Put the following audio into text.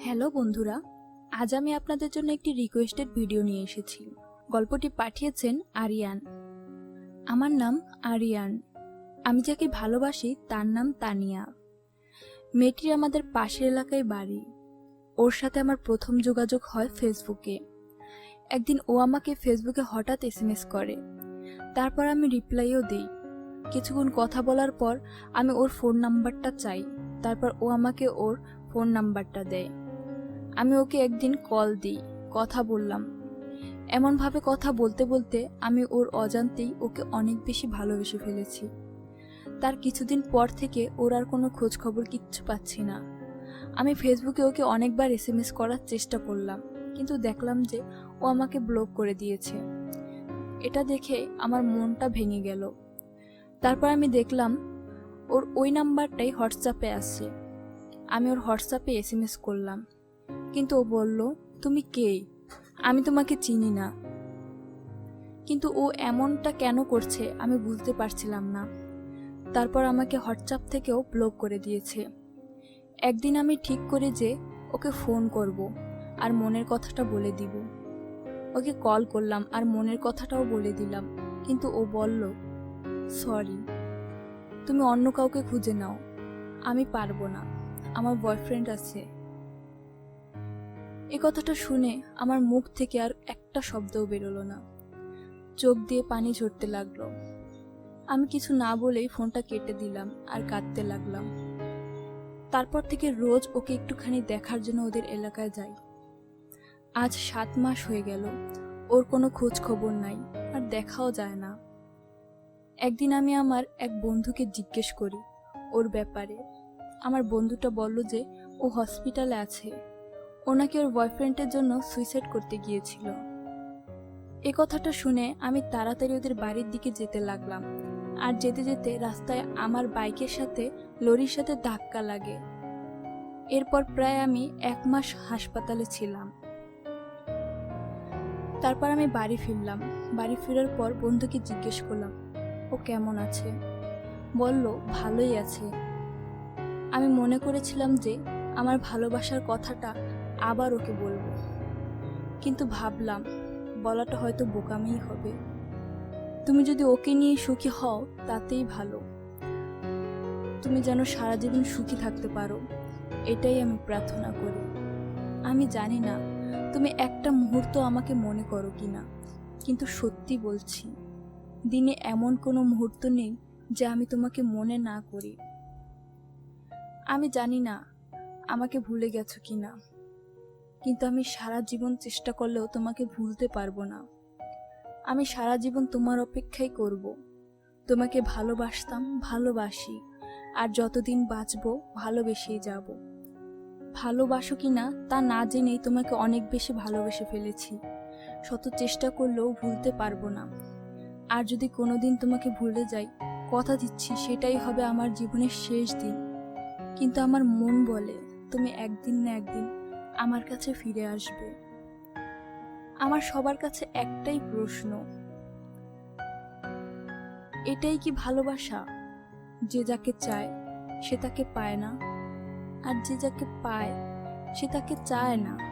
Hello বন্ধুরা, আজ আমি আপনাদের জন্য একটি রিকোয়েস্টেড ভিডিও নিয়ে এসেছি। গল্পটি পাঠিয়েছেন আরিয়ান। আমার নাম আরিয়ান। আমি যাকে ভালোবাসি তার নাম তানিয়া। মেয়েটির আমাদের পাশের এলাকায় বাড়ি। ওর সাথে আমার প্রথম যোগাযোগ হয় ফেসবুকে একদিন ও আমাকে ফেসবুকে হঠাৎ এসএমএস করে। তারপর আমি রিপ্লাইও দিই। কিছুক্ষণ কথা বলার পর আমি ওর ফোন নাম্বারটা চাই। তারপর ও আমাকে ওর ফোন নাম্বারটা দেয়। আমি ওকে একদিন কল দিই, কথা বললাম। এমনভাবে কথা বলতে বলতে আমি ওর অজান্তেই ওকে অনেক বেশি ভালোবেসে ফেলেছি। তার কিছুদিন পর থেকে ওর আর কোনো খোঁজ খবর কিচ্ছু পাচ্ছি না। আমি ফেসবুকে ওকে অনেকবার এস এম এস করার চেষ্টা করলাম, কিন্তু দেখলাম যে ও আমাকে ব্লক করে দিয়েছে। এটা দেখে আমার মনটা ভেঙে গেল। তারপর আমি দেখলাম ওর ওই নাম্বারটাই হোয়াটসঅ্যাপে আসছে আমি ওর হোয়াটসঅ্যাপে এস এম এস করলাম। কিন্তু ও বলল, তুমি কে? আমি তোমাকে চিনি না। কিন্তু ও এমনটা কেন করছে আমি বুঝতে পারছিলাম না। তারপর আমাকে হোয়াটসঅ্যাপ থেকেও ব্লক করে দিয়েছে। একদিন আমি ঠিক করে যে ওকে ফোন করব আর মনের কথাটা বলে দিব। ওকে কল করলাম আর মনের কথাটাও বলে দিলাম। কিন্তু ও বলল, সরি, তুমি অন্য কাউকে খুঁজে নাও। আমি পারব না। আমার বয়ফ্রেন্ড আছে। এ কথাটা শুনে আমার মুখ থেকে আর একটা শব্দও বেরোলো না। চোখ দিয়ে পানি ঝরতে লাগল। আমি কিছু না বলেই ফোনটা কেটে দিলাম আর কাঁদতে লাগলাম। তারপর থেকে রোজ ওকে একটুখানি দেখার জন্য ওদের এলাকায় যাই। আজ সাত মাস হয়ে গেল। ওর কোনো খোঁজ খবর নাই, আর দেখাও যায় না। একদিন আমি আমার এক বন্ধুকে জিজ্ঞেস করি ওর ব্যাপারে। আমার বন্ধুটা বলল যে ও হসপিটালে আছে। ও নাকি ওর বয়ফ্রেন্ডের জন্য সুইসাইড করতে গিয়েছিল। এ কথাটা শুনে আমি তাড়াতাড়ি ওদের বাড়ির দিকে যেতে লাগলাম। আর যেতে যেতে রাস্তায় আমার বাইকের সাথে লরির সাথে ধাক্কা লাগে। এরপর প্রায় আমি এক মাস হাসপাতালে ছিলাম। তারপর আমি বাড়ি ফিরলাম। বাড়ি ফেরার পর বন্ধুকে জিজ্ঞেস করলাম, ও কেমন আছে? বলল, ভালোই আছে। আমি মনে করেছিলাম যে আমার ভালোবাসার কথাটা আবার ওকে বলব। কিন্তু ভাবলাম, বলাটা হয়তো বোকামিই হবে। তুমি যদি ওকে নিয়ে সুখী হও, তাতেই ভালো। তুমি যেন সারা জীবন সুখী থাকতে পারো, এটাই আমি প্রার্থনা করি। আমি জানি না, তুমি একটা মুহূর্ত আমাকে মনে করো কি না কিন্তু সত্যি বলছি, দিনে এমন কোনো মুহূর্ত নেই যে আমি তোমাকে মনে না করি। আমি জানি না আমাকে ভুলে গেছো কি না। কিন্তু আমি সারা জীবন চেষ্টা করলেও তোমাকে ভুলতে পারব না। আমি সারা জীবন তোমার অপেক্ষাই করব। তোমাকে ভালোবাসতাম, ভালোবাসি, আর যতদিন বাঁচবো, ভালোবেসেই যাব। ভালোবাসো কি না, তা না জেনেই তোমাকে অনেক বেশি ভালোবেসে ফেলেছি। শত চেষ্টা করলেও ভুলতে পারব না। আর যদি কোনোদিন তোমাকে ভুলে যাই, কথা দিচ্ছি, সেটাই হবে আমার জীবনের শেষ দিন। কিন্তু আমার মন বলে, তুমি একদিন না একদিন আমার কাছে ফিরে আসবে। আমার সবার কাছে একটাই প্রশ্ন। এটাই কি ভালোবাসা? যে যাকে চায়, সে তাকে পায় না। আর যে যাকে পায়, সে তাকে চায় না।